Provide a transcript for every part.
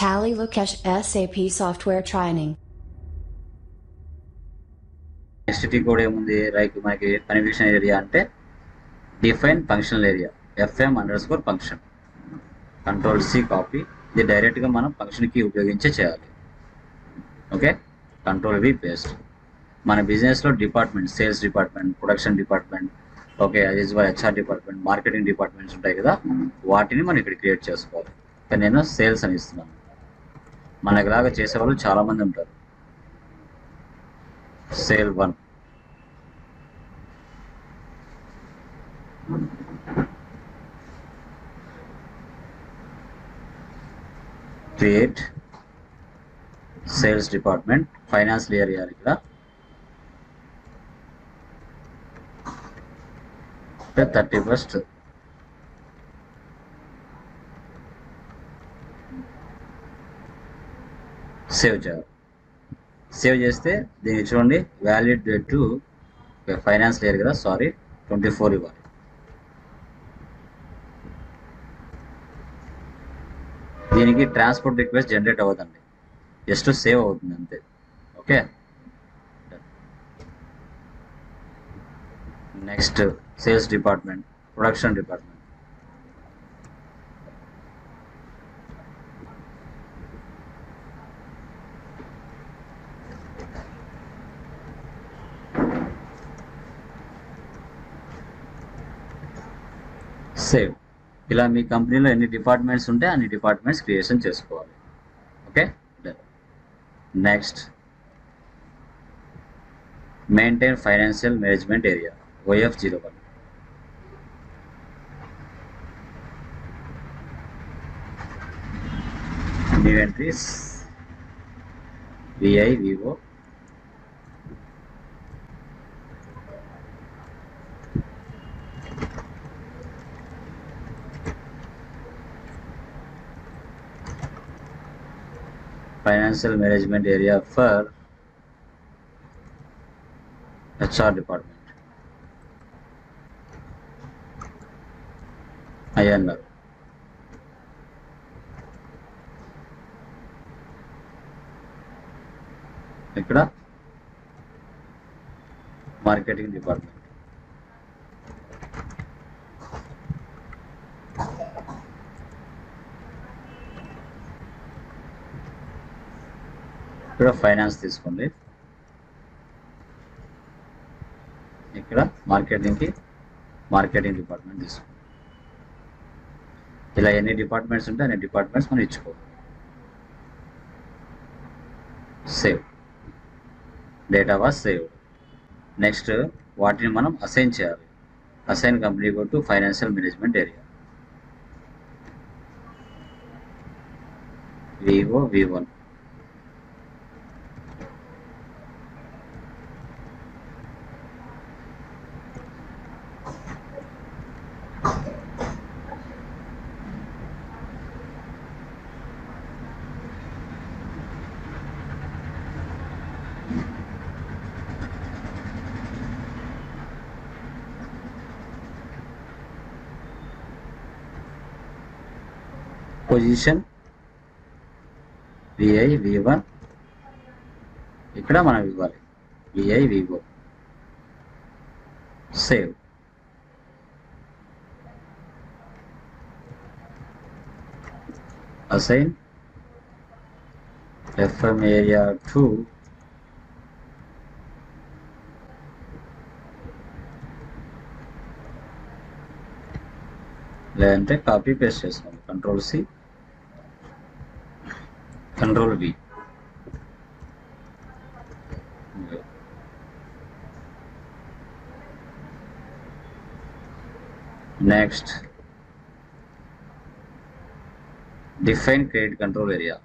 Tally Lukesh SAP Software Training. STT code ఏముంది? Like మనకి confusion area అంటే define functional area FM underscore function control C copy ఇది డైరెక్ట్గా మనం ఫంక్షన్కి ఉపయోగించే చేయాలి. ఓకే కంట్రోల్ వి పేస్ట్ మన బిజినెస్లో department sales department production department okay as Y HR department marketing departments ఉంటాయి కదా వాటిని మనం ఇక్కడ క్రియేట్ చేసుకోవాలి. కానీ నేను సేల్స్ అని ఇస్తున్నాను. మనకులాగా చేసేవాళ్ళు చాలామంది ఉంటారు. Sale one create sales department finance layer ఇవ్వాలి ఇక్కడ. థర్టీ ఫస్ట్ సేవ్ చేయాలి సేవ్ చేస్తే దీన్ని చూడండి valid date to finance layer కదా సారీ ట్వంటీ ఫోర్ ఇవ్వాలి. దీనికి ట్రాన్స్పోర్ట్ రిక్వెస్ట్ జనరేట్ అవ్వదండి. జస్ట్ సేవ్ అవుతుంది అంతే. Okay next sales department production department save ఇలా మీ కంపెనీలో ఎన్ని డిపార్ట్మెంట్స్ ఉంటే అన్ని డిపార్ట్మెంట్స్ క్రియేషన్ చేసుకోవాలి. Okay? Next maintain financial management area OF zero one new entries VI Vivo financial management area for HR department. INR. ఇక్కడ మార్కెటింగ్ డిపార్ట్మెంట్ ఇక్కడ finance తీసుకోండి. ఇక్కడ మార్కెటింగ్కి మార్కెటింగ్ డిపార్ట్మెంట్ తీసుకోండి. ఇలా ఎన్ని డిపార్ట్మెంట్స్ ఉంటే అన్ని డిపార్ట్మెంట్స్ మనం ఇచ్చుకోవాలి. Save data was save next వాటిని మనం అసైన్ చేయాలి. Assign company to financial management area Vivo V one position VI V one ఇక్కడ మనం ఇవ్వాలి. VI Vivo save assign FM area to లేదంటే కాపీ పేస్ట్ చేసుకోండి control C control B next define credit control area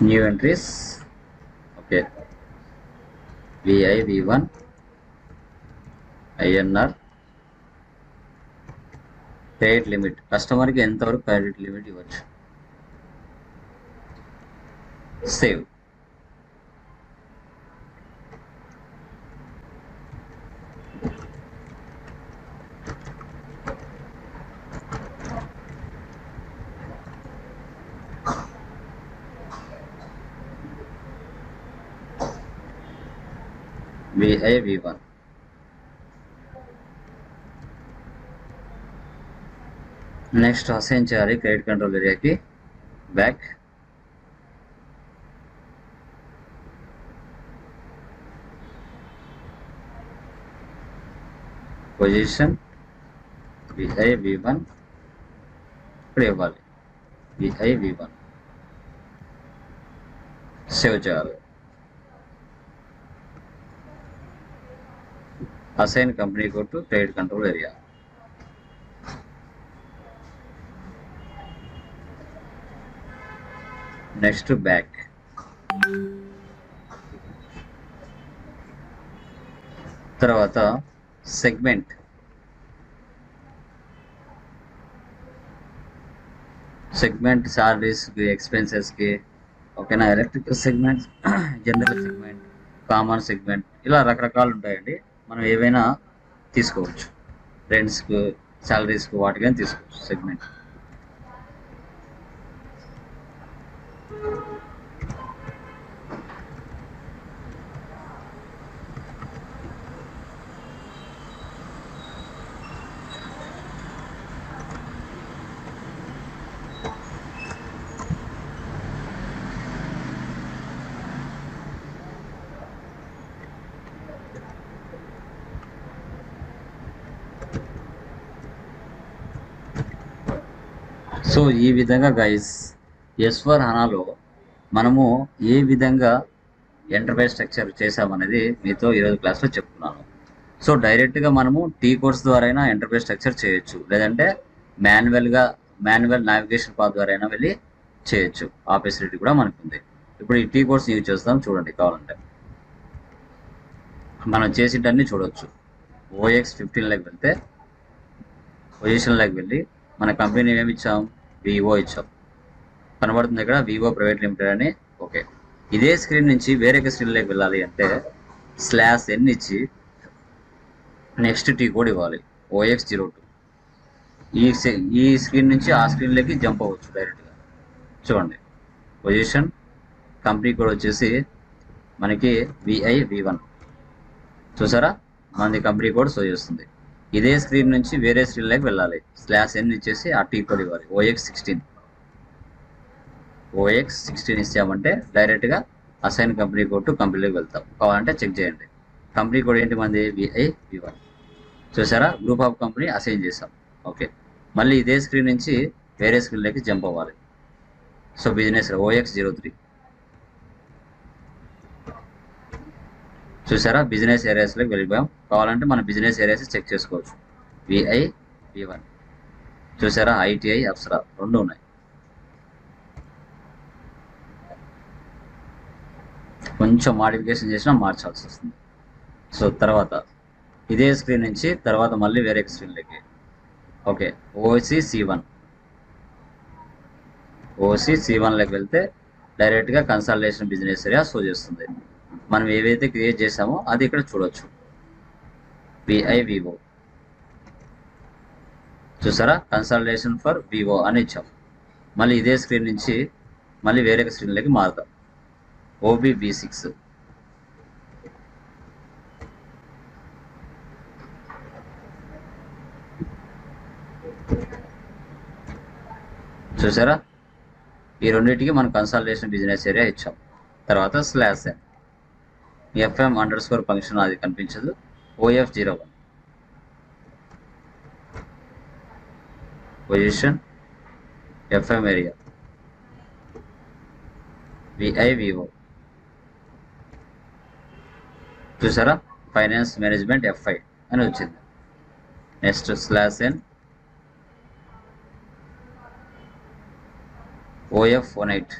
new entries. Okay. Vi v1 inr paid limit కస్టమర్కి ఎంతవరకు credit limit ఇవ్వచ్చు? Save VI V one next assign చేయాలి credit control ఏరియాకి back position VI V one ఇప్పుడు ఇవ్వాలి VI V one save చేయాలి assign company కొట్టు trade control area. Next back. తర్వాత సెగ్మెంట్. సెగ్మెంట్ సాలరీస్కి ఎక్స్పెన్సెస్కి ఓకేనా? Electrical segment general segment common segment ఇలా రకరకాలు ఉంటాయండి. మనం ఏవైనా తీసుకోవచ్చు. రెంట్స్కు సాలరీస్కు వాటికైనా తీసుకోవచ్చు సెగ్మెంట్ సో ఈ విధంగా గైస్ ఎస్వర్ హనాలో మనము ఏ విధంగా ఎంటర్ప్రైజ్ స్ట్రక్చర్ చేసామనేది మీతో ఈరోజు క్లాస్లో చెప్తున్నాను. సో డైరెక్ట్గా మనము టీ కోర్స్ ద్వారా అయినా ఎంటర్ప్రైజ్ స్ట్రక్చర్ చేయొచ్చు. లేదంటే మాన్యువల్గా మాన్యువల్ నావిగేషన్ పాత్ ద్వారా అయినా వెళ్ళి చేయొచ్చు. ఆ ఫెసిలిటీ కూడా మనకు ఉంది ఇప్పుడు ఈ టీ కోర్స్ యూజ్ చేస్తాం చూడండి కావాలంటే. మనం చేసేటన్ని చూడొచ్చు. ఓఎక్స్ ఫిఫ్టీన్లోకి వెళ్తే పొజిషన్లోకి వెళ్ళి మన కంపెనీ ఏమి ఇచ్చాము వివో ఇచ్చాం. కనబడుతుంది ఇక్కడ వివో ప్రైవేట్ లిమిటెడ్ అని. ఓకే. ఇదే స్క్రీన్ నుంచి వేరే స్క్రీన్లోకి వెళ్ళాలి అంటే స్లాష్ ఎన్ ఇచ్చి నెక్స్ట్ టీ కోడ్ ఇవ్వాలి. OX zero two. ఈ ఈ స్క్రీన్ నుంచి ఆ స్క్రీన్లోకి జంప్ అవ్వచ్చు డైరెక్ట్గా చూడండి. పొజిషన్ కంపెనీ కోడ్ వచ్చేసి మనకి విఐ వి వన్. చూసారా? మనది కంపెనీ కోడ్ సో చేస్తుంది. ఇదే స్క్రీన్ నుంచి వేరే స్క్రీన్లోకి వెళ్ళాలి. స్లాష్ ఎన్ ఇచ్చేసి ఆ టీ కోడ్ ఇవ్వాలి. ఓఎక్స్ సిక్స్టీన్ ఓఎక్స్ సిక్స్టీన్ ఇచ్చామంటే డైరెక్ట్గా అసైన్ కంపెనీ కోడ్ టు కంపెనీలోకి వెళ్తాం. కావాలంటే చెక్ చేయండి. కంపెనీ కోడ్ ఏంటి మంది? విఐ వి చూసారా? గ్రూప్ ఆఫ్ కంపెనీ అసైన్ చేసాం ఓకే మళ్ళీ ఇదే స్క్రీన్ నుంచి వేరే స్క్రీన్లోకి జంప్ అవ్వాలి. So business OX zero three చూసారా? బిజినెస్ ఏరియాస్లోకి వెళ్ళిపోయాం. కావాలంటే మన బిజినెస్ ఏరియాస్ చెక్ చేసుకోవచ్చు. విఐ వి వన్ చూసారా? ఐటీఐ అప్సరా రెండు ఉన్నాయి. కొంచెం మాడిఫికేషన్ చేసినా మార్చాల్సి వస్తుంది. సో తర్వాత ఇదే స్క్రీన్ నుంచి తర్వాత మళ్ళీ వేరే స్క్రీన్లోకి okay OC C one OC C వన్లోకి వెళ్తే డైరెక్ట్గా కన్సల్టేషన్ బిజినెస్ ఏరియా షో చేస్తుంది. మనం ఏవైతే క్రియేట్ చేసామో అది ఇక్కడ చూడొచ్చు. విఐ వివో చూసారా? కన్సల్టేషన్ ఫర్ వివో అని ఇచ్చాం. మళ్ళీ ఇదే స్క్రీన్ నుంచి మళ్ళీ వేరే స్క్రీన్లోకి మారుతాం. ఓబి బి సిక్స్ చూసారా? ఈ రెండింటికి మనం కన్సల్టేషన్ బిజినెస్ ఏరియా ఇచ్చాం. తర్వాత slash FM under score function అది కనిపించదు. OF zero one position FM area VI Vivo చూసారా? ఫైనాన్స్ మేనేజ్మెంట్ ఎఫ్ఐ అని వచ్చింది. Next slash N OF one eight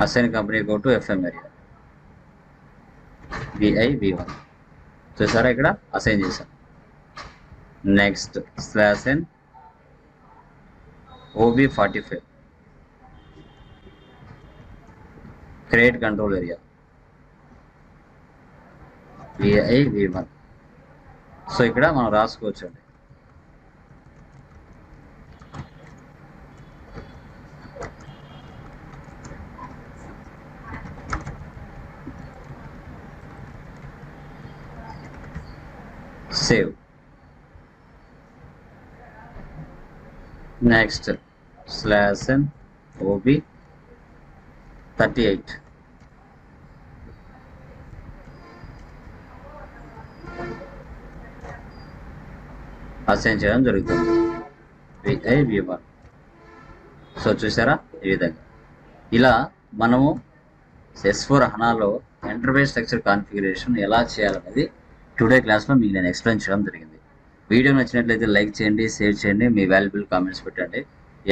assign company go to FM area. VI V one. చూసారా ఇక్కడ? Assign చేశాం. Next slash N OB forty five. Create control area. VI V one. So ఇక్కడ మనం రాసుకోవచ్చు అండి save. Next slash N OB thirty eight assign చేయడం జరుగుతుంది. VI V one so చూసారా? ఈ విధంగా. ఇలా మనము ఎస్ ఫోర్ హనాలో ఎంటర్ప్రైజ్ స్ట్రక్చర్ కాన్ఫిగరేషన్ ఎలా చేయాలనేది టుడే క్లాస్లో మీకు నేను ఎక్స్ప్లెయిన్ చేయడం జరిగింది. వీడియో నచ్చినట్లయితే లైక్ చేయండి షేర్ చేయండి మీ వాల్యుబుల్ కామెంట్స్ పెట్టండి.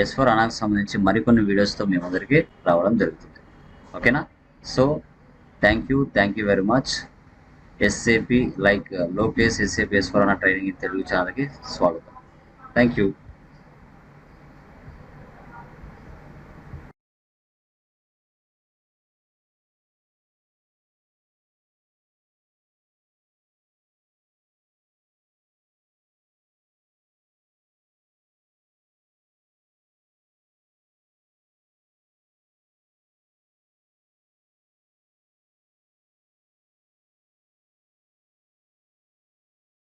ఎస్ ఫోర్ అనాకు సంబంధించి మరికొన్ని వీడియోస్తో మీ అందరికీ రావడం జరుగుతుంది. ఓకేనా so thank you thank you very much SAP like Lokesh SAP S four HANA training Telugu ఛానల్కి స్వాగతం. Thank you